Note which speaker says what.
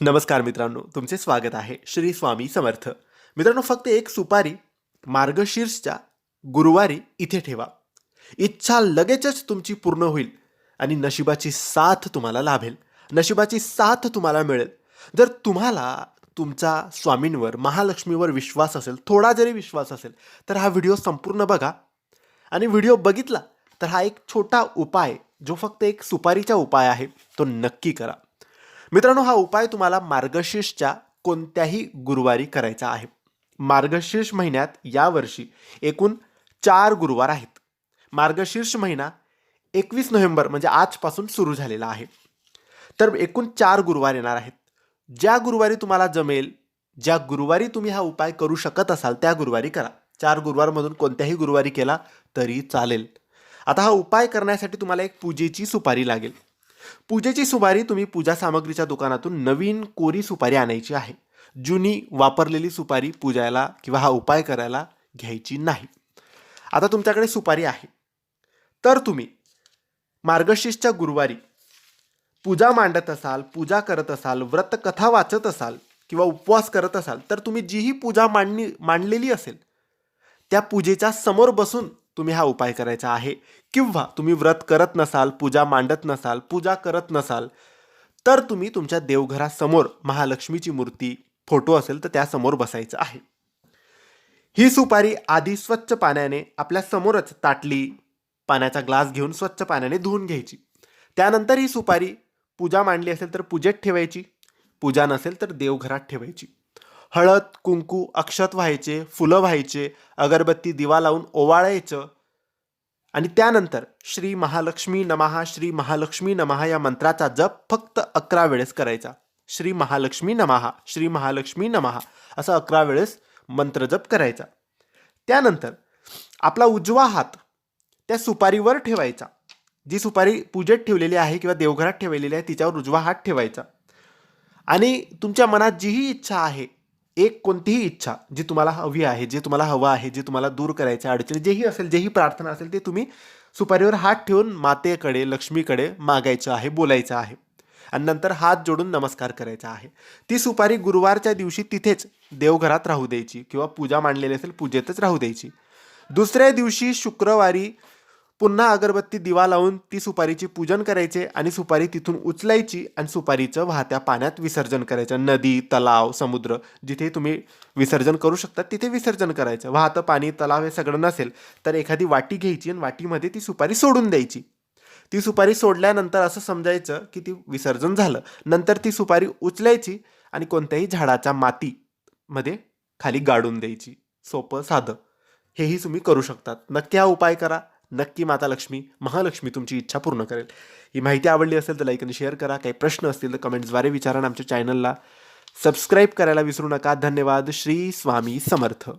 Speaker 1: नमस्कार मित्रांनो तुमचे स्वागत आहे श्री स्वामी समर्थ. मित्रांनो फक्त एक सुपारी मार्गशीर्षच्या गुरुवारी इथे ठेवा. इच्छा लगेचच तुमची पूर्ण होईल आणि नशिबाची साथ तुम्हाला लाभेल. नशिबाची साथ तुम्हाला मिळेल. जर तुम्हाला तुमचा स्वामींवर महालक्ष्मीवर विश्वास असेल थोडा जरी विश्वास असेल तर हा व्हिडिओ संपूर्ण बघा. आणि व्हिडिओ बघितला तर हा एक छोटा उपाय जो फक्त एक सुपारीचा उपाय आहे तो नक्की करा. मित्रांनो हा उपाय तुम्हाला मार्गशीर्षच्या कोणत्याही गुरुवारी करायचा आहे. मार्गशीर्ष महिन्यात यावर्षी एकूण चार गुरुवार आहेत. मार्गशीर्ष महिना एकवीस नोव्हेंबर म्हणजे आजपासून सुरू झालेला आहे. तर एकूण चार गुरुवार येणार आहेत. ज्या गुरुवारी तुम्हाला जमेल ज्या गुरुवारी तुम्ही हा उपाय करू शकत असाल त्या गुरुवारी करा. चार गुरुवारमधून कोणत्याही गुरुवारी केला तरी चालेल. आता हा उपाय करण्यासाठी तुम्हाला एक पूजेची सुपारी लागेल. पूजेची सुपारी तुम्ही पूजा सामग्रीच्या दुकानातून नवीन कोरी सुपारी आणायची आहे. जुनी वापरलेली सुपारी पूजायला किंवा हा उपाय करायला घ्यायची नाही. आता तुमच्याकडे सुपारी आहे. तर तुम्ही मार्गशीर्षच्या गुरुवारी पूजा मांडत असाल पूजा करत असाल व्रतकथा वाचत असाल किंवा उपवास करत असाल तर तुम्ही जीही पूजा मांडणी मांडलेली असेल त्या पूजेच्या समोर बसून तुम्ही हा उपाय करायचा आहे. किंवा तुम्ही व्रत करत नसाल पूजा मांडत नसाल पूजा करत नसाल तर तुम्ही तुमच्या देवघरासमोर महालक्ष्मीची मूर्ती फोटो असेल तर त्यासमोर बसायचं आहे. ही सुपारी आधी स्वच्छ पाण्याने आपल्या समोरच ताटली पाण्याचा ग्लास घेऊन स्वच्छ पाण्याने धुवून घ्यायची. त्यानंतर ही सुपारी पूजा मांडली असेल तर पूजेत ठेवायची. पूजा नसेल तर देवघरात ठेवायची. हळद कुंकू अक्षत व्हायचे फुलं व्हायचे अगरबत्ती दिवा लावून ओवाळायचं. आणि त्यानंतर श्री महालक्ष्मी नमहा श्री महालक्ष्मी नमहा या मंत्राचा जप फक्त अकरा वेळेस करायचा. श्री महालक्ष्मी नमहा श्री महालक्ष्मी नमहा असं अकरा वेळेस मंत्र जप करायचा. त्यानंतर आपला उजवा हात त्या सुपारीवर ठेवायचा. जी सुपारी पूजेत ठेवलेली आहे किंवा देवघरात ठेवलेली आहे तिच्यावर उजवा हात ठेवायचा. आणि तुमच्या मनात जीही इच्छा आहे एक कोणतीही इच्छा जी तुम्हाला हवी आहे जे तुम्हाला हवं आहे जे तुम्हाला दूर करायचं आहे अडचणी जेही असेल जेही प्रार्थना असेल ते तुम्ही सुपारीवर हात ठेवून मातेकडे लक्ष्मीकडे मागायचं आहे बोलायचं आहे. आणि नंतर हात जोडून नमस्कार करायचा आहे. ती सुपारी गुरुवारच्या दिवशी तिथेच देवघरात राहू द्यायची किंवा पूजा मांडलेली असेल पूजेतच राहू द्यायची. दुसऱ्या दिवशी शुक्रवारी पुन्हा अगरबत्ती दिवा लावून ती सुपारीची पूजन करायचे आणि सुपारी तिथून उचलायची आणि सुपारीचं वाहत्या पाण्यात विसर्जन करायचं. नदी तलाव समुद्र जिथे तुम्ही विसर्जन करू शकता तिथे विसर्जन करायचं. वाहतं पाणी तलाव हे सगळं नसेल तर एखादी वाटी घ्यायची आणि वाटीमध्ये ती सुपारी सोडून द्यायची. ती सुपारी सोडल्यानंतर असं समजायचं की ती विसर्जन झालं. नंतर ती सुपारी उचलायची आणि कोणत्याही झाडाच्या मातीमध्ये खाली गाडून द्यायची. सोपं साधं. हेही तुम्ही करू शकतात. नक्की हा उपाय करा. नक्की माता लक्ष्मी महालक्ष्मी तुमची इच्छा पूर्ण करेल. ही माहिती आवडली असेल तर लाईक आणि शेअर करा. काही प्रश्न असतील तर कमेंट्सद्वारे विचारा आमच्या चॅनलला सबस्क्राईब करायला विसरू नका. धन्यवाद. श्री स्वामी समर्थ.